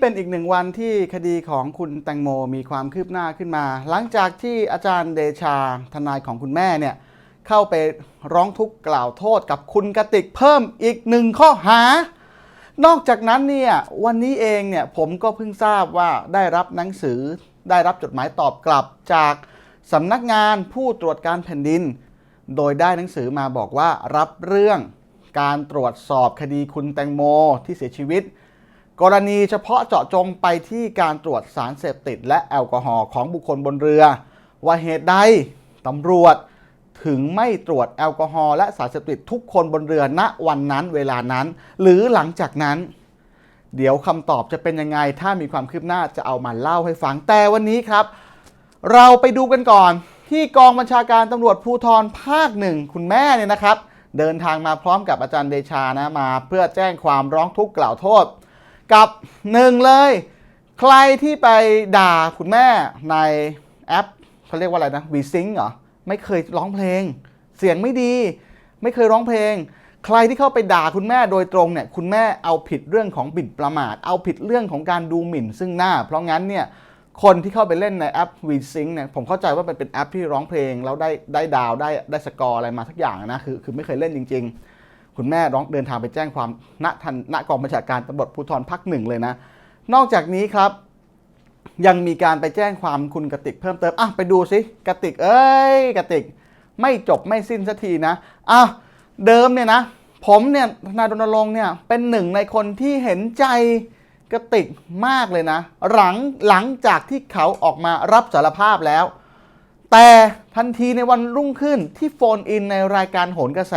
เป็นอีกหนึ่งวันที่คดีของคุณแตงโมมีความคืบหน้าขึ้นมา หลังจากที่อาจารย์เดชาทนายของคุณแม่เนี่ยเข้าไปร้องทุกข์กล่าวโทษกับคุณกติกเพิ่มอีกหนึ่งข้อหา นอกจากนั้นเนี่ยวันนี้เองเนี่ยผมก็เพิ่งทราบว่าได้รับหนังสือได้รับจดหมายตอบกลับจากสำนักงานผู้ตรวจการแผ่นดิน โดยได้หนังสือมาบอกว่ารับเรื่องการตรวจสอบคดีคุณแตงโมที่เสียชีวิต กรณีเฉพาะเจาะจงไปที่การตรวจสารเสพติดและแอลกอฮอล์ของบุคคลบนเรือ ว่าเหตุใดตำรวจถึงไม่ตรวจแอลกอฮอล์และสารเสพติดทุกคนบนเรือณวันนั้นเวลานั้น หรือหลังจากนั้น เดี๋ยวคำตอบจะเป็นยังไง ถ้ามีความคืบหน้าจะเอามาเล่าให้ฟังแต่วันนี้ครับ เราไปดูกันก่อน ที่กองบัญชาการตำรวจภูธรภาคหนึ่งคุณแม่เนี่ยนะครับ เดินทางมาพร้อมกับอาจารย์เดชานะมา เพื่อแจ้งความร้องทุกข์กล่าวโทษ กับหนึ่งเลย ใครที่ไปด่าคุณแม่ในแอปเขาเรียกว่าอะไรนะวีซิงเหรอ ไม่เคยร้องเพลง เสียงไม่ดี ไม่เคยร้องเพลง ใครที่เข้าไปด่าคุณแม่โดยตรงเนี่ย คุณแม่เอาผิดเรื่องของบิดประมาท เอาผิดเรื่องของการดูหมิ่นซึ่งหน้า เพราะงั้นเนี่ยคนที่เข้าไปเล่นในแอป v s y n c เนี่ยผมเข้าใจว่ามันเป็นแอปที่ร้องเพลง แล้วได้ได้ดาวได้ได้สกอร์อะไรมาสักอย่างนะคือคือไม่เคยเล่นจริง ๆ คุณแม่ร้องเดินทางไปแจ้งความณทันณกองบัญชาการตำรวจภูธรภาคหนึ่งเลยนะ นอกจากนี้ครับ ยังมีการไปแจ้งความคุณกติกเพิ่มเติมอะไปดูสิกติกเอ้ยกติกไม่จบไม่สิ้นสักทีนะอะเดิมเนี่ยนะ ผมเนี่ยนายรณรงค์เนี่ยเป็นหนึ่งในคนที่เห็นใจกติกมากเลยนะ หลังหลังจากที่เขาออกมารับสารภาพแล้ว แต่ทันทีในวันรุ่งขึ้นที่โฟนอินในรายการโหนกระแส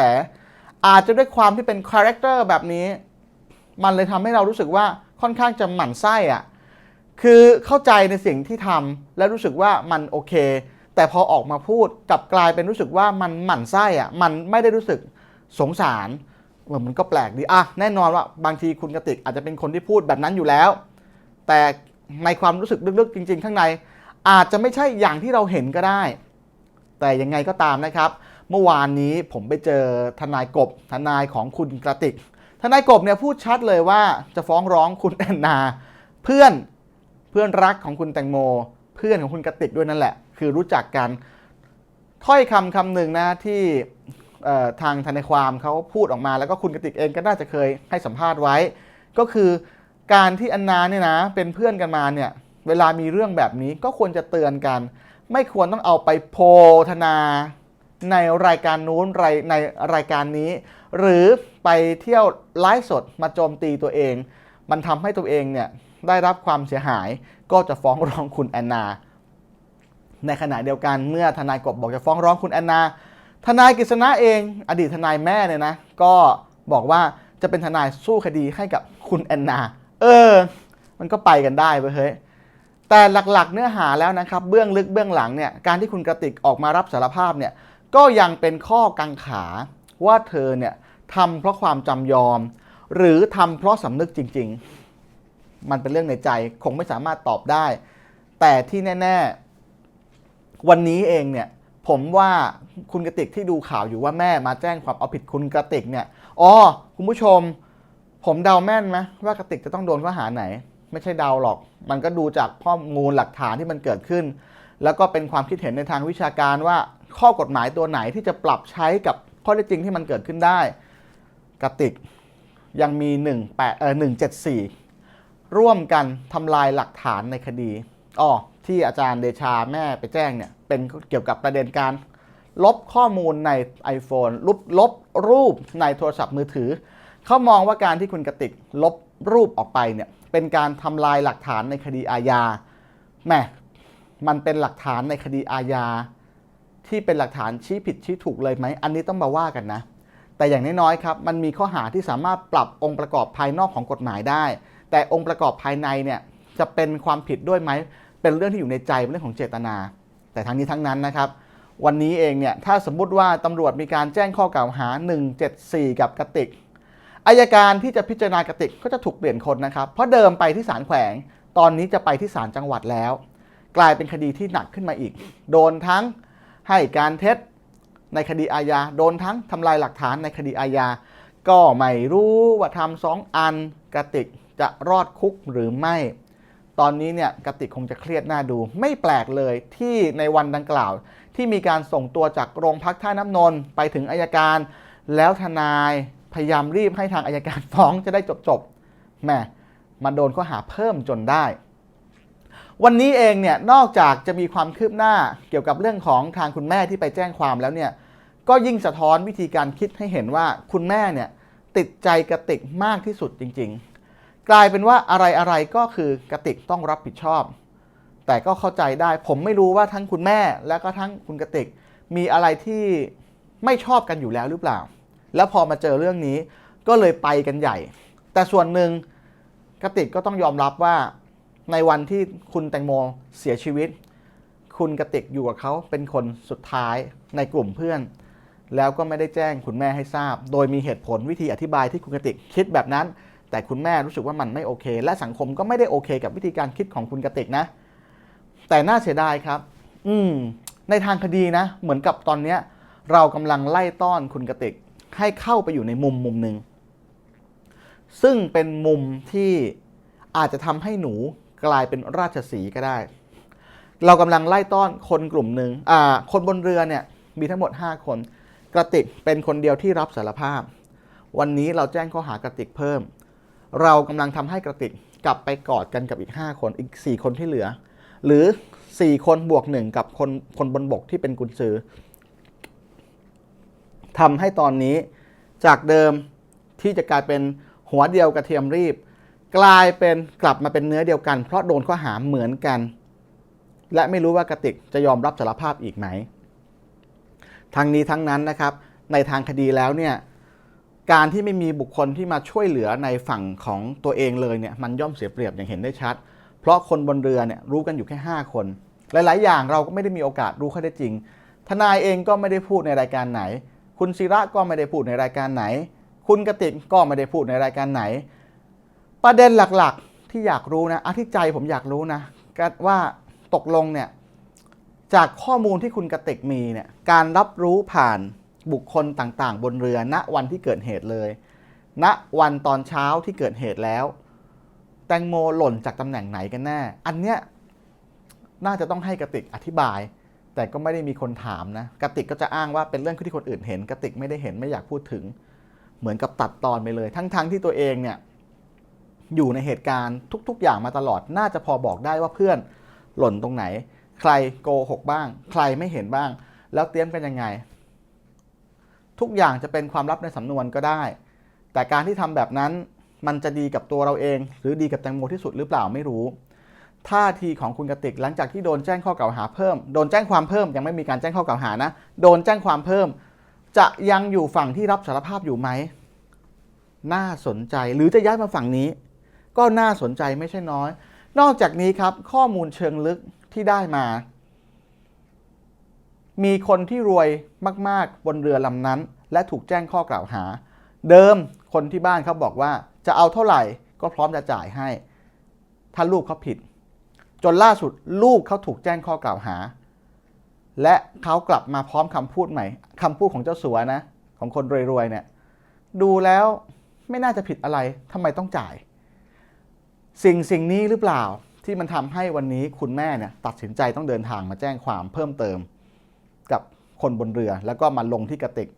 อาจจะด้วยความที่เป็นคาแรคเตอร์แบบนี้ มันเลยทำให้เรารู้สึกว่าค่อนข้างจะหมั่นไส้อะคือเข้าใจในสิ่งที่ทำและรู้สึกว่ามันโอเค แต่พอออกมาพูดกลับกลายเป็นรู้สึกว่ามันหมั่นไส้อะมันไม่ได้รู้สึกสงสารเออมันก็แปลกดีอะแน่นอนว่าบางทีคุณกติกอาจจะเป็นคนที่พูดแบบนั้นอยู่แล้ว แต่ในความรู้สึกลึกๆจริง ๆ ข้างใน อาจจะไม่ใช่อย่างที่เราเห็นก็ได้ แต่ยังไงก็ตามนะครับ เมื่อวานนี้ผมไปเจอทนายกบทนายของคุณกระติก ทนายกบเนี่ยพูดชัดเลยว่าจะฟ้องร้องคุณแอนนา เพื่อนเพื่อนรักของคุณแตงโม เพื่อนของคุณกระติกด้วยนั่นแหละ คือรู้จักกันถ้อยคำคำหนึ่งนะที่ทางทนายความเขาพูดออกมาแล้วก็คุณกระติกเองก็น่าจะเคยให้สัมภาษณ์ไว้ ก็คือการที่แอนนาเนี่ยนะเป็นเพื่อนกันมาเนี่ยเวลามีเรื่องแบบนี้ก็ควรจะเตือนกัน ไม่ควรต้องเอาไปโพธนา ในรายการนู้นรในรายการนี้ หรือไปเที่ยวไลฟ์สดมาโจมตีตัวเอง มันทำให้ตัวเองเนี่ยได้รับความเสียหายก็จะฟ้องร้องคุณแอนนา ในขณะเดียวกันเมื่อทนายกบบอกจะฟ้องร้องคุณแอนนา ทนายกฤษณะเอง อดีตทนายแม่เนี่ยนะ ก็บอกว่าจะเป็นทนายสู้คดีให้กับคุณแอนนา เออ มันก็ไปกันได้เว้ยเฮ้ยแต่หลักๆเนื้อหาแล้วนะครับ เบื้องลึกเบื้องหลังเนี่ยการที่คุณกระติกออกมารับสารภาพเนี่ย ก็ยังเป็นข้อกังขาว่าเธอเนี่ยทำเพราะความจำยอม หรือทำเพราะสำนึกจริง ๆ มันเป็นเรื่องในใจคงไม่สามารถตอบได้ แต่ที่แน่ ๆ วันนี้เองเนี่ยผมว่าคุณกระติกที่ดูข่าวอยู่ว่าแม่มาแจ้งความเอาผิดคุณกระติกเนี่ยอ๋อคุณผู้ชม ผมเดาแม่นไหมว่ากระติกจะต้องโดนข้อหาไหน ไม่ใช่เดาหรอก มันก็ดูจากข้อมูลหลักฐานที่มันเกิดขึ้น แล้วก็เป็นความคิดเห็นในทางวิชาการว่า ข้อกฎหมายตัวไหนที่จะปรับใช้กับข้อเท็จจริงที่มันเกิดขึ้นได้กระติกยังมี 1 8เอ่อ174 ร่วมกันทำลายหลักฐานในคดีอ๋อที่อาจารย์เดชาแม่ไปแจ้งเนี่ย เป็นเกี่ยวกับประเด็นการ ลบข้อมูลใน iPhone ลบลบรูปในโทรศัพท์มือถือ เขามองว่าการที่คุณกติกลบรูปออกไปเนี่ย เป็นการทำลายหลักฐานในคดีอาญาแหม่มันเป็นหลักฐานในคดีอาญา ที่เป็นหลักฐานชี้ผิดชี้ถูกเลยไหม อันนี้ต้องมาว่ากันนะ แต่อย่างน้อยๆครับ มันมีข้อหาที่สามารถปรับองค์ประกอบภายนอกของกฎหมายได้ แต่องค์ประกอบภายในเนี่ยจะเป็นความผิดด้วยไหม เป็นเรื่องที่อยู่ในใจเป็นเรื่องของเจตนา แต่ทั้งนี้ทั้งนั้นนะครับ วันนี้เองเนี่ยถ้าสมมุติว่าตำรวจมีการแจ้งข้อกล่าวหา 174 กับกติกอายการที่จะพิจารณากติกก็จะถูกเปลี่ยนคนนะครับ เพราะเดิมไปที่ศาลแขวง ตอนนี้จะไปที่ศาลจังหวัดแล้ว กลายเป็นคดีที่หนักขึ้นมาอีก โดนทั้ง ให้การเท็จในคดีอาญาโดนทั้งทำลายหลักฐานในคดีอาญาก็ไม่รู้ว่าทำสองอันกระติกจะรอดคุกหรือไม่ ตอนนี้เนี่ยกติกคงจะเครียดหน้าดู ไม่แปลกเลยที่ในวันดังกล่าว ที่มีการส่งตัวจากโรงพักท่าน้ำนนท์ไปถึงอายการ แล้วทนายพยายามรีบให้ทางอายการฟ้องจะได้จบๆแหม่มาโดนข้อหาเพิ่มจนได้ วันนี้เองเนี่ยนอกจากจะมีความคืบหน้าเกี่ยวกับเรื่องของทางคุณแม่ที่ไปแจ้งความแล้วเนี่ยก็ยิ่งสะท้อนวิธีการคิดให้เห็นว่าคุณแม่เนี่ยติดใจกระติกมากที่สุดจริง ๆ กลายเป็นว่าอะไรอะไรก็คือกระติกต้องรับผิดชอบ แต่ก็เข้าใจได้ผมไม่รู้ว่าทั้งคุณแม่และก็ทั้งคุณกระติก มีอะไรที่ไม่ชอบกันอยู่แล้วหรือเปล่า แล้วพอมาเจอเรื่องนี้ก็เลยไปกันใหญ่ แต่ส่วนหนึ่งกระติกก็ต้องยอมรับว่า ในวันที่คุณแตงโมเสียชีวิต คุณกระติกอยู่กับเขาเป็นคนสุดท้ายในกลุ่มเพื่อน แล้วก็ไม่ได้แจ้งคุณแม่ให้ทราบ โดยมีเหตุผลวิธีอธิบายที่คุณกระติกคิดแบบนั้น แต่คุณแม่รู้สึกว่ามันไม่โอเค และสังคมก็ไม่ได้โอเค กับวิธีการคิดของคุณกระติกนะ แต่น่าเสียดายครับ อืม ในทางคดีนะ เหมือนกับตอนเนี้ย เรากำลังไล่ต้อนคุณกระติกให้เข้าไปอยู่ในมุมมุมหนึ่งซึ่งเป็นมุมที่อาจจะทำให้หนู กลายเป็นราชสีก็ได้ เรากำลังไล่ต้อนคนกลุ่มหนึ่งอ่าคนบนเรือเนี่ยมีทั้งหมด 5 คน กระติกเป็นคนเดียวที่รับสารภาพ วันนี้เราแจ้งข้อหากระติกเพิ่ม เรากำลังทำให้กระติกกลับไปกอดกันกับอีก 5 คนอีก 4 คนที่เหลือ หรือ 4 คนบวกหนึ่งกับคนคนบนบกที่เป็นกุญซือทำให้ตอนนี้จากเดิมที่จะกลายเป็นหัวเดียวกระเทียมรีบ กลายเป็นกลับมาเป็นเนื้อเดียวกัน เพราะโดนข้อหาเหมือนกัน และไม่รู้ว่ากติกจะยอมรับสารภาพอีกไหม ทั้งนี้ทั้งนั้นนะครับ ในทางคดีแล้วเนี่ยการที่ไม่มีบุคคลที่มาช่วยเหลือในฝั่งของตัวเองเลยเนี่ยมันย่อมเสียเปรียบอย่างเห็นได้ชัด เพราะคนบนเรือเนี่ยรู้กันอยู่แค่ 5 คน หลาย ๆ อย่างเราก็ไม่ได้มีโอกาสรู้ข้อเท็จจริง ทนายเองก็ไม่ได้พูดในรายการไหน คุณศิระก็ไม่ได้พูดในรายการไหน คุณกติกก็ไม่ได้พูดในรายการไหน ประเด็นหลักๆที่อยากรู้นะอาที่ใจผมอยากรู้นะว่าตกลงเนี่ยจากข้อมูลที่คุณกระติกมีเนี่ยการรับรู้ผ่านบุคคลต่างๆ บนเรือณวันที่เกิดเหตุเลย ณวันตอนเช้าที่เกิดเหตุแล้ว แตงโมหล่นจากตำแหน่งไหนกันแน่ อันเนี้ยน่าจะต้องให้กระติกอธิบาย แต่ก็ไม่ได้มีคนถามนะกระติกก็จะอ้างว่าเป็นเรื่องที่คนอื่นเห็นกระติกไม่ได้เห็นไม่อยากพูดถึง เหมือนกับตัดตอนไปเลย ทั้งๆที่ตัวเองเนี่ย อยู่ในเหตุการณ์ทุก ๆ อย่างมาตลอดน่าจะพอบอกได้ว่าเพื่อนหล่นตรงไหน ใครโกหกบ้าง ใครไม่เห็นบ้าง แล้วเตรียมกันยังไง ทุกอย่างจะเป็นความลับในสำนวนก็ได้ แต่การที่ทำแบบนั้นมันจะดีกับตัวเราเอง หรือดีกับแตงโมที่สุดหรือเปล่าไม่รู้ท่าทีของคุณกติกหลังจากที่โดนแจ้งข้อกล่าวหาเพิ่ม โดนแจ้งความเพิ่มยังไม่มีการแจ้งข้อกล่าวหานะ โดนแจ้งความเพิ่ม จะยังอยู่ฝั่งที่รับสารภาพอยู่ไหม น่าสนใจหรือจะย้ายมาฝั่งนี้ ก็น่าสนใจไม่ใช่น้อย นอกจากนี้ครับข้อมูลเชิงลึกที่ได้มา มีคนที่รวยมาก ๆ บนเรือลำนั้น และถูกแจ้งข้อกล่าวหา เดิมคนที่บ้านเขาบอกว่าจะเอาเท่าไหร่ก็พร้อมจะจ่ายให้ ถ้าลูกเขาผิด จนล่าสุดลูกเขาถูกแจ้งข้อกล่าวหา และเขากลับมาพร้อมคำพูดใหม่คำพูดของเจ้าสัวนะ ของคนรวยๆเนี่ยดูแล้วไม่น่าจะผิดอะไรทำไมต้องจ่าย สิ่งสิ่งนี้หรือเปล่าที่มันทำให้วันนี้คุณแม่เนี่ยตัดสินใจต้องเดินทางมาแจ้งความเพิ่มเติม กับคนบนเรือ แล้วก็มาลงที่กระติก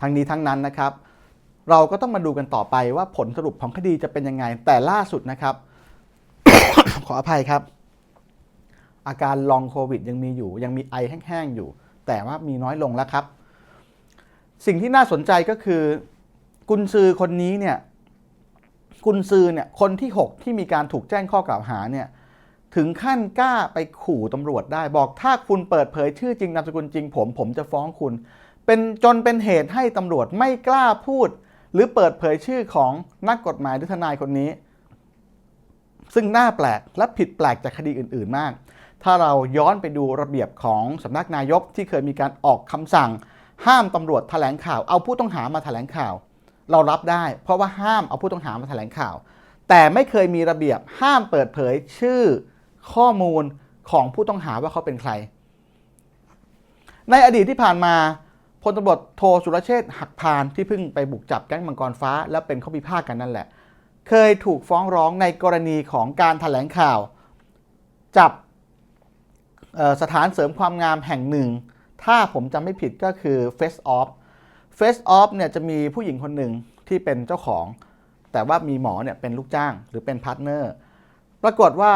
ทั้งนี้ทั้งนั้นนะครับ เราก็ต้องมาดูกันต่อไปว่าผลสรุปของคดีจะเป็นยังไง แต่ล่าสุดนะครับ ขออภัยครับ อาการลองโควิดยังมีอยู่ ยังมีไอแห้งๆอยู่ แต่ว่ามีน้อยลงแล้วครับ สิ่งที่น่าสนใจก็คือ กุนซือคนนี้เนี่ย กุนซือเนี่ยคนที่ 6 ที่มีการถูกแจ้งข้อกล่าวหาเนี่ยถึงขั้นกล้าไปขู่ตำรวจได้บอกถ้าคุณเปิดเผยชื่อจริงนามสกุลจริง ผมผมจะฟ้องคุณ เป็นจนเป็นเหตุให้ตำรวจไม่กล้าพูด หรือเปิดเผยชื่อของนักกฎหมายหรือทนายคนนี้ ซึ่งน่าแปลกและผิดแปลกจากคดีอื่น ๆ มาก ถ้าเราย้อนไปดูระเบียบของสำนักนายกที่เคยมีการออกคำสั่ง ห้ามตำรวจแถลงข่าวเอาผู้ต้องหามาแถลงข่าว เรารับได้ เพราะว่าห้ามเอาผู้ต้องหามาแถลงข่าว แต่ไม่เคยมีระเบียบห้ามเปิดเผยชื่อข้อมูลของผู้ต้องหาว่าเขาเป็นใคร ในอดีตที่ผ่านมาพลตำรวจโทสุรเชษหักพานที่เพิ่งไปบุกจับแก๊งมังกรฟ้า แล้วเป็นข้อพิพาทกันนั่นแหละ เคยถูกฟ้องร้องในกรณีของการถแถลงข่าว จับสถานเสริมความงามแห่งหนึ่ง ถ้าผมจำไม่ผิดก็คือ Face Off Face Off เนี่ยจะมีผู้หญิงคนหนึ่งที่เป็นเจ้าของ แต่ว่ามีหมอเนี่ยเป็นลูกจ้างหรือเป็นพาร์ทเนอร์ปรากฏว่า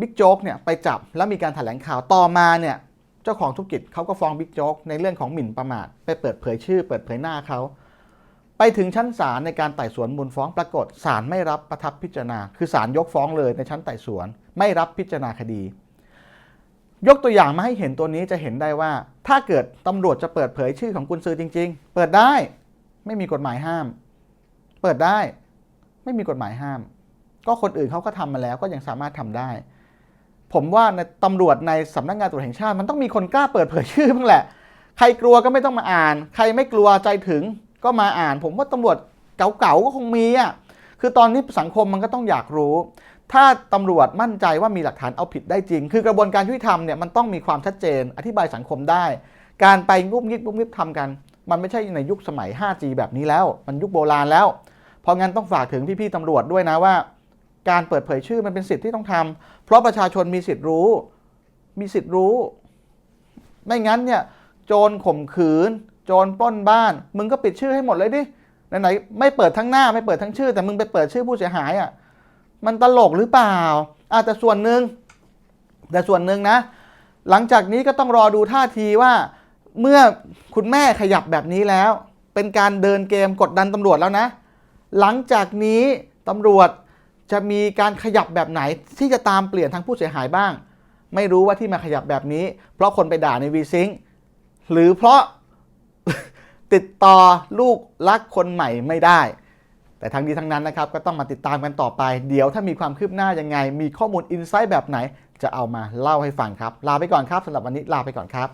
บิ๊กโจ๊กเนี่ยไปจับแล้วมีการแถลงข่าวต่อมาเนี่ยเจ้าของธุรกิจเขาก็ฟ้องบิ๊กโจ๊กในเรื่องของหมิ่นประมาทไปเปิดเผยชื่อ เปิดเผยหน้าเขาไปถึงชั้นศาลในการไต่สวนมูลฟ้องปรากฏศาลไม่รับประทับพิจารณา คือศาลยกฟ้องเลยในชั้นไต่สวน ไม่รับพิจารณาคดี ยกตัวอย่างมาให้เห็นตัวนี้จะเห็นได้ว่า ถ้าเกิดตำรวจจะเปิดเผยชื่อของกุญซือจริง ๆ เปิดได้ไม่มีกฎหมายห้าม เปิดได้ไม่มีกฎหมายห้าม ก็คนอื่นเขาก็ทำมาแล้วก็ยังสามารถทำได้ ผมว่าในตำรวจในสำนักงานตำรวจแห่งชาติ มันต้องมีคนกล้าเปิดเผยชื่อบ้างแหละ ใครกลัวก็ไม่ต้องมาอ่าน ใครไม่กลัวใจถึงก็มาอ่าน ผมว่าตำรวจเก่าๆก็คงมีอะ คือตอนนี้สังคมมันก็ต้องอยากรู้ ถ้าตำรวจมั่นใจว่ามีหลักฐานเอาผิดได้จริง คือกระบวนการยุติธรรมเนี่ยมันต้องมีความชัดเจน อธิบายสังคมได้ การไปงุบงิบงุบงิบทำกัน มันไม่ใช่ในยุคสมัย 5G แบบนี้แล้ว มันยุคโบราณแล้ว เพราะงั้นต้องฝากถึงพี่ๆตำรวจด้วยนะว่า การเปิดเผยชื่อมันเป็นสิทธิ์ที่ต้องทำเพราะประชาชนมีสิทธิ์รู้ มีสิทธิ์รู้ ไม่งั้นเนี่ยโจรข่มขืน โจรปล้นบ้าน มึงก็ปิดชื่อให้หมดเลยดิ ไหนๆไม่เปิดทั้งหน้าไม่เปิดทั้งชื่อ แต่มึงไปเปิดชื่อผู้เสียหายอะมันตลกหรือเปล่าอาแต่ส่วนหนึ่งแต่ส่วนหนึ่งนะ หลังจากนี้ก็ต้องรอดูท่าทีว่า เมื่อคุณแม่ขยับแบบนี้แล้ว เป็นการเดินเกมกดดันตำรวจแล้วนะ หลังจากนี้ตำรวจจะมีการขยับแบบไหนที่จะตามเปลี่ยนทางผู้เสียหายบ้าง ไม่รู้ว่าที่มาขยับแบบนี้ เพราะคนไปด่าในวีซิงหรือเพราะ ติดต่อลูกรักคนใหม่ไม่ได้ แต่ทั้งนี้ทั้งนั้นนะครับ ก็ต้องมาติดตามกันต่อไป เดี๋ยวถ้ามีความคืบหน้ายังไง มีข้อมูลอินไซต์แบบไหน จะเอามาเล่าให้ฟังครับ ลาไปก่อนครับสำหรับวันนี้ลาไปก่อนครับ